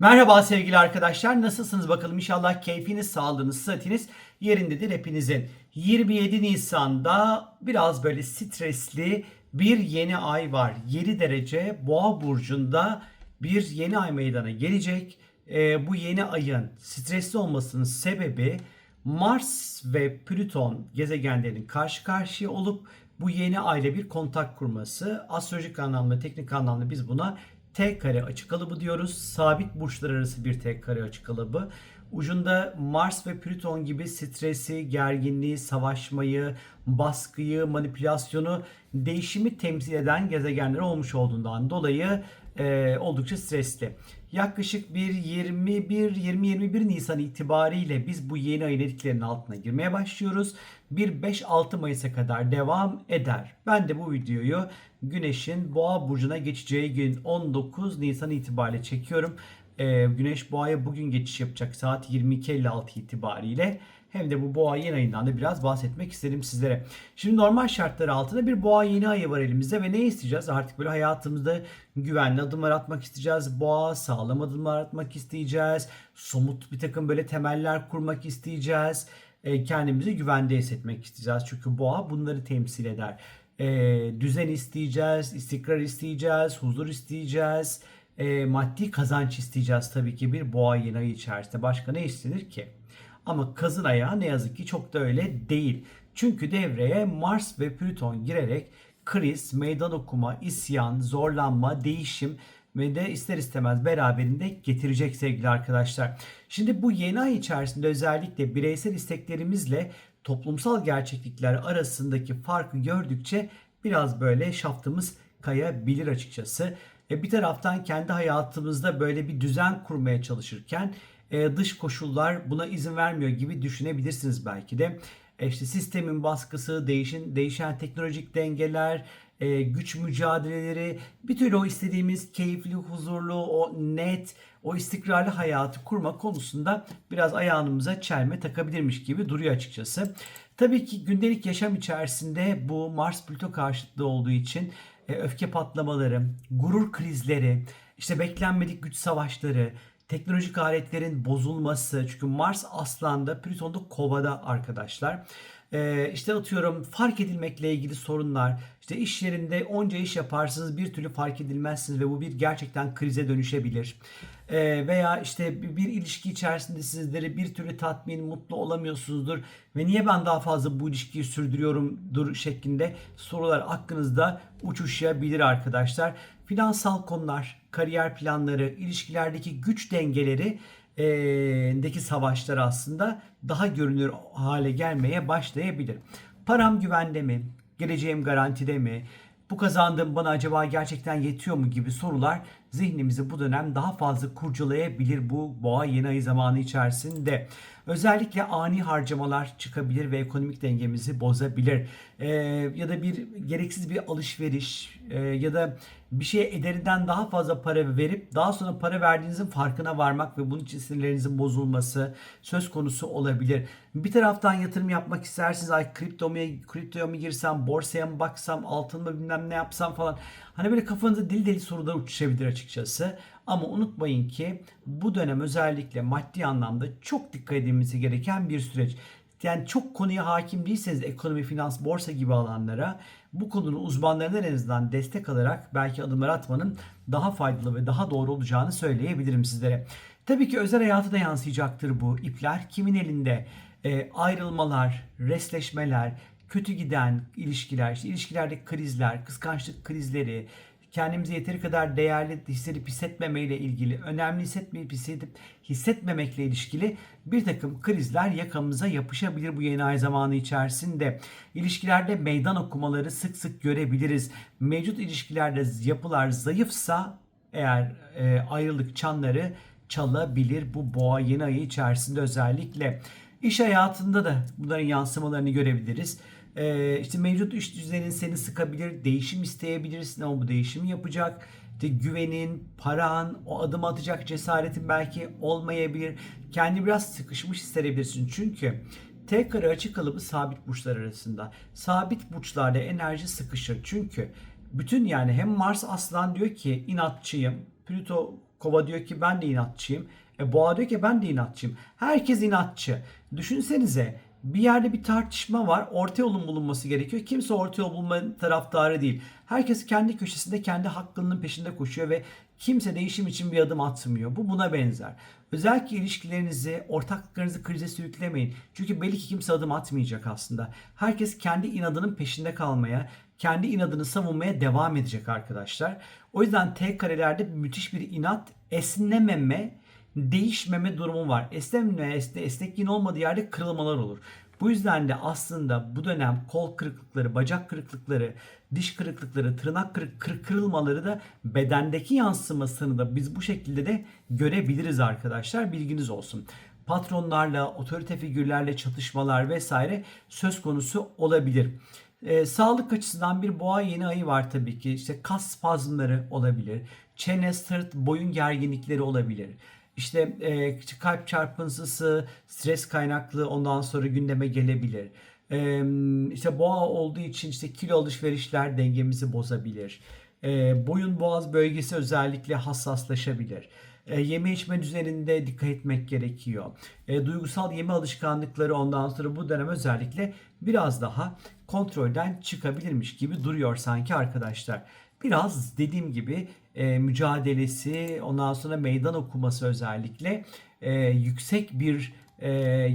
Merhaba sevgili arkadaşlar. Nasılsınız bakalım? İnşallah keyfiniz, sağlığınız, sıhhatiniz yerindedir hepinizin. 27 Nisan'da biraz böyle stresli bir yeni ay var. 7 derece Boğa burcunda bir yeni ay meydana gelecek. Ee, bu yeni ayın stresli olmasının sebebi Mars ve Plüton gezegenlerin karşı karşıya olup bu yeni ayla bir kontak kurması. Astrolojik anlamda, teknik anlamda biz buna T kare açı kalıbı diyoruz. Sabit burçlar arası bir T kare açı kalıbı. Ucunda Mars ve Plüton gibi stresi, gerginliği, savaşmayı, baskıyı, manipülasyonu, değişimi temsil eden gezegenler olmuş olduğundan dolayı e, oldukça stresli. Yaklaşık bir 21-20-21 Nisan itibariyle biz bu yeni ayın etkilerinin altına girmeye başlıyoruz. Bir 5-6 Mayıs'a kadar devam eder. Ben de bu videoyu Güneş'in Boğa burcuna geçeceği gün 19 Nisan itibariyle çekiyorum. Ee, Güneş Boğa'ya bugün geçiş yapacak saat 22.56 itibariyle. Hem de bu boğa yeni ayından da biraz bahsetmek isterim sizlere. Şimdi normal şartlar altında bir boğa yeni ayı var elimizde ve ne isteyeceğiz? Artık böyle hayatımızda güvenli adımlar atmak isteyeceğiz. Boğa sağlam adımlar atmak isteyeceğiz. Somut bir takım böyle temeller kurmak isteyeceğiz. E, kendimizi güvende hissetmek isteyeceğiz. Çünkü boğa bunları temsil eder. E, düzen isteyeceğiz, istikrar isteyeceğiz, huzur isteyeceğiz. E, maddi kazanç isteyeceğiz tabii ki bir boğa yeni ayı içerisinde. Başka ne istenir ki? Ama kazın ayağı ne yazık ki çok da öyle değil. Çünkü devreye Mars ve Plüton girerek kriz, meydan okuma, isyan, zorlanma, değişim ve de ister istemez beraberinde getirecek sevgili arkadaşlar. Şimdi bu yeni ay içerisinde özellikle bireysel isteklerimizle toplumsal gerçeklikler arasındaki farkı gördükçe biraz böyle şaftımız kayabilir açıkçası. E bir taraftan kendi hayatımızda böyle bir düzen kurmaya çalışırken e, dış koşullar buna izin vermiyor gibi düşünebilirsiniz belki de. E işte sistemin baskısı, değişen, değişen teknolojik dengeler, e, güç mücadeleleri, bir türlü o istediğimiz keyifli, huzurlu, o net, o istikrarlı hayatı kurma konusunda biraz ayağımıza çelme takabilirmiş gibi duruyor açıkçası. Tabii ki gündelik yaşam içerisinde bu Mars Plüto karşıtlığı olduğu için e, öfke patlamaları, gurur krizleri, işte beklenmedik güç savaşları, teknolojik aletlerin bozulması. Çünkü Mars Aslan'da, Plüton'da Kova'da arkadaşlar. Ee, işte atıyorum fark edilmekle ilgili sorunlar. İşte iş yerinde onca iş yaparsınız bir türlü fark edilmezsiniz ve bu bir gerçekten krize dönüşebilir. Ee, veya işte bir, bir ilişki içerisinde sizleri bir türlü tatmin, mutlu olamıyorsunuzdur ve niye ben daha fazla bu ilişkiyi sürdürüyorumdur şeklinde sorular aklınızda uçuşabilir arkadaşlar. Finansal konular, kariyer planları, ilişkilerdeki güç dengeleri deki savaşlar aslında daha görünür hale gelmeye başlayabilir. Param güvende mi? Geleceğim garantide mi? Bu kazandığım bana acaba gerçekten yetiyor mu gibi sorular zihnimizi bu dönem daha fazla kurcalayabilir bu boğa yeni ay zamanı içerisinde. Özellikle ani harcamalar çıkabilir ve ekonomik dengemizi bozabilir. Ee, ya da bir gereksiz bir alışveriş e, ya da bir şeye ederinden daha fazla para verip daha sonra para verdiğinizin farkına varmak ve bunun için sinirlerinizin bozulması söz konusu olabilir. Bir taraftan yatırım yapmak istersiniz. Ay kripto mu, kriptoya mı girsem, borsaya mı baksam, altın mı bilmem ne yapsam falan. Hani böyle kafanızda deli deli sorular uçuşabilir açıkçası. Ama unutmayın ki bu dönem özellikle maddi anlamda çok dikkat edilmesi gereken bir süreç. Yani çok konuya hakim değilseniz ekonomi, finans, borsa gibi alanlara bu konunun uzmanlarından en azından destek alarak belki adımlar atmanın daha faydalı ve daha doğru olacağını söyleyebilirim sizlere. Tabii ki özel hayatı da yansıyacaktır bu ipler. Kimin elinde e, ayrılmalar, resleşmeler, kötü giden ilişkiler, işte ilişkilerde krizler, kıskançlık krizleri, kendimizi yeteri kadar değerli hissedip hissetmemeyle ilgili, önemli hissetmeyip hissedip hissetmemekle ilişkili bir takım krizler yakamıza yapışabilir bu yeni ay zamanı içerisinde. İlişkilerde meydan okumaları sık sık görebiliriz. Mevcut ilişkilerde yapılar zayıfsa eğer e, ayrılık çanları çalabilir bu boğa yeni ayı içerisinde özellikle. İş hayatında da bunların yansımalarını görebiliriz. Ee, işte mevcut iş düzenin seni sıkabilir, değişim isteyebilirsin ama bu değişimi yapacak. İşte güvenin, paran, o adım atacak cesaretin belki olmayabilir. Kendi biraz sıkışmış hissedebilirsin. Çünkü T kare açık kalıbı sabit burçlar arasında. Sabit burçlarda enerji sıkışır. Çünkü bütün yani hem Mars Aslan diyor ki inatçıyım. Plüto Kova diyor ki ben de inatçıyım. E Boğa diyor ki ben de inatçıyım. Herkes inatçı. Düşünsenize bir yerde bir tartışma var. Orta yolun bulunması gerekiyor. Kimse orta yol bulma taraftarı değil. Herkes kendi köşesinde kendi hakkının peşinde koşuyor ve kimse değişim için bir adım atmıyor. Bu buna benzer. Özellikle ilişkilerinizi, ortaklıklarınızı krize sürüklemeyin. Çünkü belli ki kimse adım atmayacak aslında. Herkes kendi inadının peşinde kalmaya, kendi inadını savunmaya devam edecek arkadaşlar. O yüzden T karelerde müthiş bir inat, esnememe, değişmeme durumu var. Esnememe, esne, esnekliğin olmadığı yerde kırılmalar olur. Bu yüzden de aslında bu dönem kol kırıklıkları, bacak kırıklıkları, diş kırıklıkları, tırnak kırık, kır, kırılmaları da bedendeki yansımasını da biz bu şekilde de görebiliriz arkadaşlar. Bilginiz olsun. Patronlarla, otorite figürlerle çatışmalar vesaire söz konusu olabilir. Ee, sağlık açısından bir boğa yeni ayı var tabii ki. İşte kas spazmları olabilir. Çene, sırt, boyun gerginlikleri olabilir. İşte e, kalp çarpıntısı, stres kaynaklı ondan sonra gündeme gelebilir. E, işte boğa olduğu için işte kilo alışverişler dengemizi bozabilir. E, boyun boğaz bölgesi özellikle hassaslaşabilir. E, yeme içme düzeninde dikkat etmek gerekiyor. E, duygusal yeme alışkanlıkları ondan sonra bu dönem özellikle biraz daha kontrolden çıkabilirmiş gibi duruyor sanki arkadaşlar. Biraz dediğim gibi e, mücadelesi ondan sonra meydan okuması özellikle e, yüksek bir e,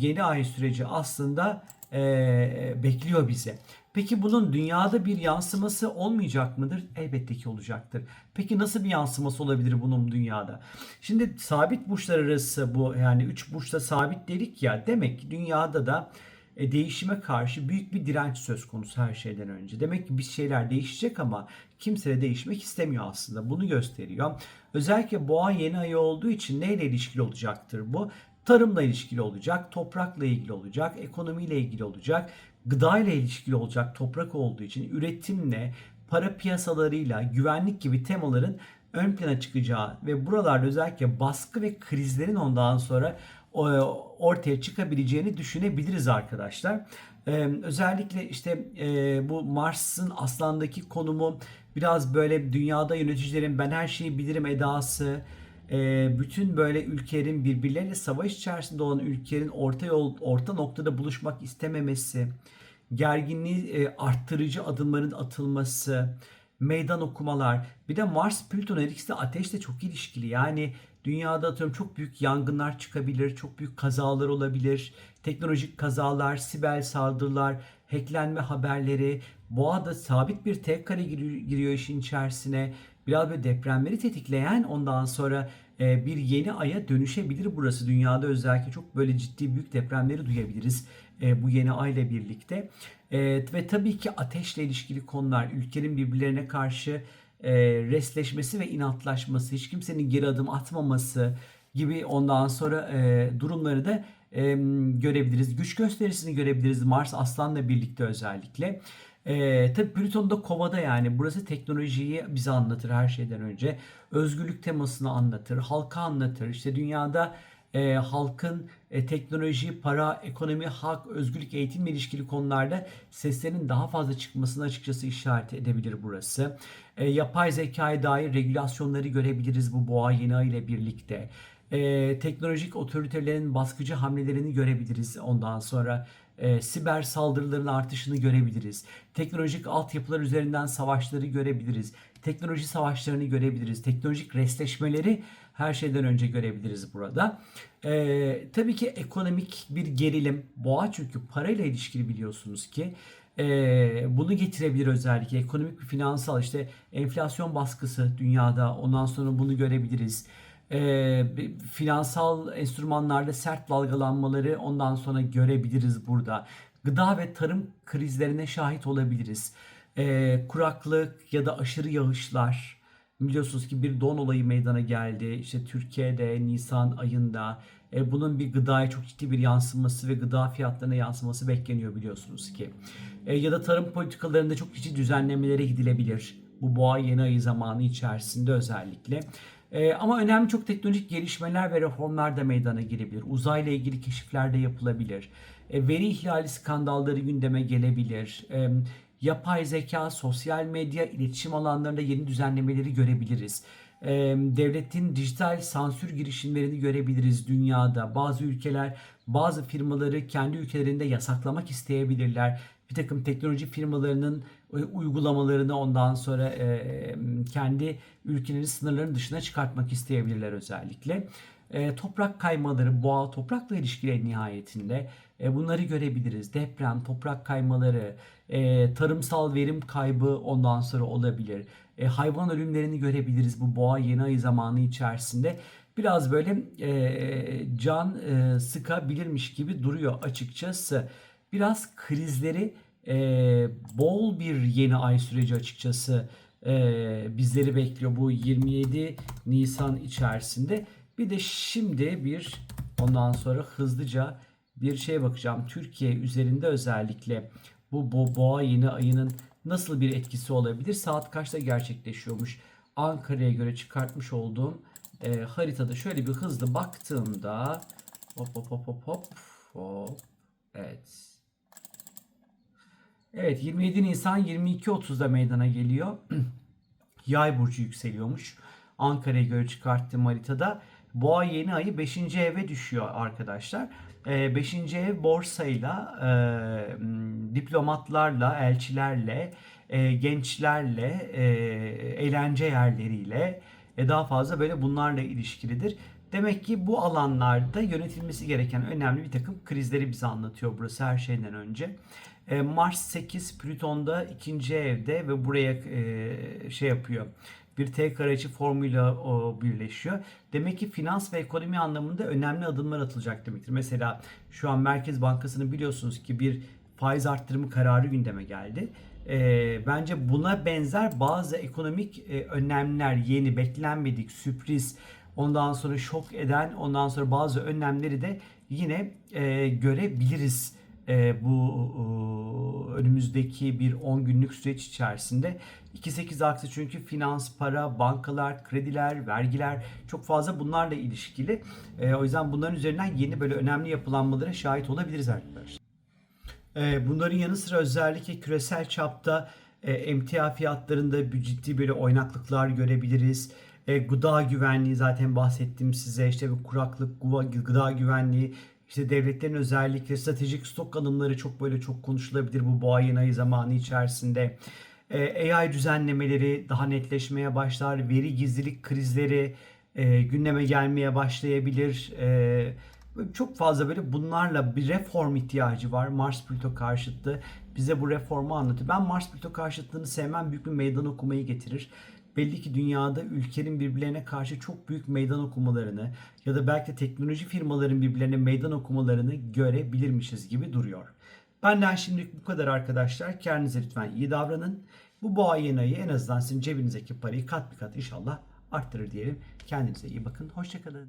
yeni ay süreci aslında e, bekliyor bize. Peki bunun dünyada bir yansıması olmayacak mıdır? Elbette ki olacaktır. Peki nasıl bir yansıması olabilir bunun dünyada? Şimdi sabit burçlar arası bu yani 3 burçta sabit dedik ya demek ki dünyada da e, değişime karşı büyük bir direnç söz konusu her şeyden önce. Demek ki bir şeyler değişecek ama kimse de değişmek istemiyor aslında. Bunu gösteriyor. Özellikle boğa yeni ayı olduğu için neyle ilişkili olacaktır bu? Tarımla ilişkili olacak, toprakla ilgili olacak, ekonomiyle ilgili olacak, gıda ile ilişkili olacak toprak olduğu için üretimle, para piyasalarıyla, güvenlik gibi temaların ön plana çıkacağı ve buralarda özellikle baskı ve krizlerin ondan sonra ortaya çıkabileceğini düşünebiliriz arkadaşlar. Özellikle işte bu Mars'ın aslandaki konumu biraz böyle dünyada yöneticilerin ben her şeyi bilirim edası, bütün böyle ülkelerin birbirleriyle savaş içerisinde olan ülkelerin orta yol orta noktada buluşmak istememesi, gerginliği arttırıcı adımların atılması, meydan okumalar. Bir de Mars Plüton her ikisi de ateşle çok ilişkili. Yani dünyada atıyorum çok büyük yangınlar çıkabilir, çok büyük kazalar olabilir. Teknolojik kazalar, siber saldırılar, hacklenme haberleri. Boğa da sabit bir tek kare giriyor işin içerisine. Biraz böyle depremleri tetikleyen ondan sonra e, bir yeni aya dönüşebilir burası. Dünyada özellikle çok böyle ciddi büyük depremleri duyabiliriz e, bu yeni ay ile birlikte. E, ve tabii ki ateşle ilişkili konular, ülkenin birbirlerine karşı e, resleşmesi ve inatlaşması, hiç kimsenin geri adım atmaması gibi ondan sonra e, durumları da e, görebiliriz. Güç gösterisini görebiliriz Mars Aslan'la birlikte özellikle. E, tabii Plüton da kovada yani burası teknolojiyi bize anlatır her şeyden önce. Özgürlük temasını anlatır, halka anlatır. İşte dünyada e, halkın e, teknoloji, para, ekonomi, hak, özgürlük, eğitimle ilişkili konularda seslerin daha fazla çıkmasını açıkçası işaret edebilir burası. E, yapay zekaya dair regülasyonları görebiliriz bu boğa yeni ay ile birlikte. E, teknolojik otoritelerin baskıcı hamlelerini görebiliriz ondan sonra e, siber saldırıların artışını görebiliriz. Teknolojik altyapılar üzerinden savaşları görebiliriz. Teknoloji savaşlarını görebiliriz. Teknolojik resleşmeleri her şeyden önce görebiliriz burada. E, tabii ki ekonomik bir gerilim. Boğa çünkü parayla ilişkili biliyorsunuz ki e, bunu getirebilir özellikle ekonomik bir finansal işte enflasyon baskısı dünyada ondan sonra bunu görebiliriz. E, finansal enstrümanlarda sert dalgalanmaları ondan sonra görebiliriz burada. Gıda ve tarım krizlerine şahit olabiliriz. E, kuraklık ya da aşırı yağışlar Biliyorsunuz ki bir don olayı meydana geldi. İşte Türkiye'de Nisan ayında e, bunun bir gıdaya çok ciddi bir yansıması ve gıda fiyatlarına yansıması bekleniyor biliyorsunuz ki. E, ya da tarım politikalarında çok ciddi düzenlemelere gidilebilir. Bu boğa yeni ayı zamanı içerisinde özellikle. E, ama önemli çok teknolojik gelişmeler ve reformlar da meydana gelebilir. Uzayla ilgili keşifler de yapılabilir. E, veri ihlali skandalları gündeme gelebilir. E, yapay zeka, sosyal medya, iletişim alanlarında yeni düzenlemeleri görebiliriz. e, devletin dijital sansür girişimlerini görebiliriz dünyada. Bazı ülkeler bazı firmaları kendi ülkelerinde yasaklamak isteyebilirler. Bir takım teknoloji firmalarının e, uygulamalarını ondan sonra e, kendi ülkeleri sınırlarının dışına çıkartmak isteyebilirler özellikle. E, toprak kaymaları, boğa toprakla ilişkileri nihayetinde bunları görebiliriz. Deprem, toprak kaymaları, tarımsal verim kaybı ondan sonra olabilir. Hayvan ölümlerini görebiliriz bu boğa yeni ay zamanı içerisinde. Biraz böyle can sıkabilirmiş gibi duruyor açıkçası. Biraz krizleri e, bol bir yeni ay süreci açıkçası e, bizleri bekliyor bu 27 Nisan içerisinde. Bir de şimdi bir ondan sonra hızlıca bir şeye bakacağım. Türkiye üzerinde özellikle bu bo boğa yeni ayının nasıl bir etkisi olabilir? Saat kaçta gerçekleşiyormuş? Ankara'ya göre çıkartmış olduğum e, haritada şöyle bir hızlı baktığımda hop hop hop hop hop hop evet. Evet 27 Nisan 22.30'da meydana geliyor. Yay burcu yükseliyormuş. Ankara'ya göre çıkarttığım haritada. Boğa yeni ayı 5. eve düşüyor arkadaşlar. 5. ev borsayla, e, diplomatlarla, elçilerle, e, gençlerle, e, eğlence yerleriyle e, daha fazla böyle bunlarla ilişkilidir. Demek ki bu alanlarda yönetilmesi gereken önemli bir takım krizleri bize anlatıyor burası her şeyden önce. E, Mars 8 Plüton'da ikinci evde ve buraya e, şey yapıyor bir T kare açı formuyla birleşiyor. Demek ki finans ve ekonomi anlamında önemli adımlar atılacak demektir. Mesela şu an Merkez Bankası'nın biliyorsunuz ki bir faiz arttırımı kararı gündeme geldi. E, bence buna benzer bazı ekonomik e, önlemler yeni beklenmedik sürpriz ondan sonra şok eden ondan sonra bazı önlemleri de yine e, görebiliriz e, bu e, önümüzdeki bir 10 günlük süreç içerisinde 2.8 aksi çünkü finans, para, bankalar, krediler, vergiler çok fazla bunlarla ilişkili. E, o yüzden bunların üzerinden yeni böyle önemli yapılanmalara şahit olabiliriz arkadaşlar. E, bunların yanı sıra özellikle küresel çapta e, emtia fiyatlarında bir ciddi böyle oynaklıklar görebiliriz. E, gıda güvenliği zaten bahsettim size işte bir kuraklık, gıda güvenliği, işte devletlerin özellikle stratejik stok alımları çok böyle çok konuşulabilir bu boğa yeni ayı zamanı içerisinde. E, AI düzenlemeleri daha netleşmeye başlar. Veri gizlilik krizleri e, gündeme gelmeye başlayabilir. E, çok fazla böyle bunlarla bir reform ihtiyacı var. Mars Plüto karşıtı bize bu reformu anlatıyor. Ben Mars Plüto karşıtlığını sevmem. Büyük bir meydan okumayı getirir belli ki dünyada ülkenin birbirlerine karşı çok büyük meydan okumalarını ya da belki de teknoloji firmaların birbirlerine meydan okumalarını görebilirmişiz gibi duruyor. Benden şimdilik bu kadar arkadaşlar. Kendinize lütfen iyi davranın. Bu boğa yeni ayı en azından sizin cebinizdeki parayı kat bir kat inşallah arttırır diyelim. Kendinize iyi bakın. Hoşçakalın.